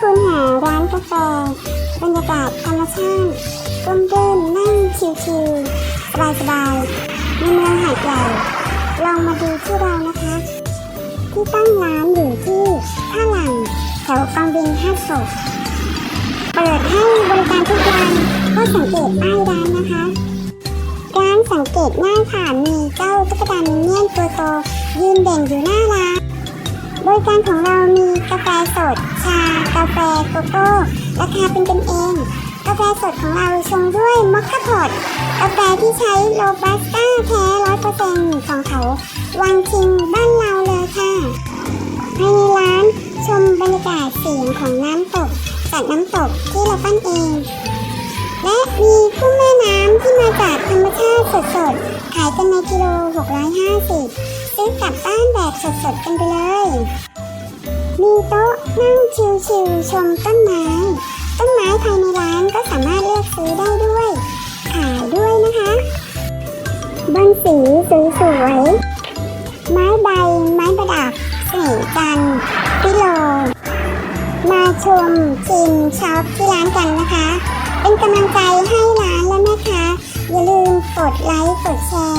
คุณหาร้านกาแฟบรรยากาศธรรมชาติร่มรื่นนั่งชิลๆสบายๆในเมืองหาดใหญ่ลองมาดูที่เรานะคะ ที่ตั้งร้านอยู่ที่ท่าหลังแถวกองบินห้าศพเปิดให้บริการทุกวันก็สังเกตป้ายร้านนะคะ ร้านสังเกตง่ายค่ะมีเจ้าตุ๊กตามินเนี่ยนตัวโตยืนเด่นอยู่หน้าร้านบริการของเรามี ราคาเป็นกันเอง กาแฟสดของเราชงด้วยมอคค่าพอตกาแฟที่ใช้โรบัสต้าแท้ร้อยเปอร์เซ็นต์ของเขาวังชิงบ้านเราเลยค่ะภายในร้านชมบรรยากาศเสียงของน้ำตกจากน้ำตกที่เราปั้นเอง และมีกุ้งแม่น้ำที่มาจากธรรมชาติสดๆ ขายกันในกิโล 650 ซื้อกลับบ้านแบบสดๆกันไปเลย มีโต๊ะนั่ง ชิลๆชมต้นไม้ ต้นไม้ภายในร้านก็สามารถเลือกซื้อได้ด้วย ขายด้วยนะคะบอนสีสวยๆไม้ใบ ไม้ประดับสีจันพิโล มาชมชิมช็อปที่ร้านกันนะคะ เป็นกำลังใจให้ร้านและแม่ค้าอย่าลืมกดไลค์ กดแชร์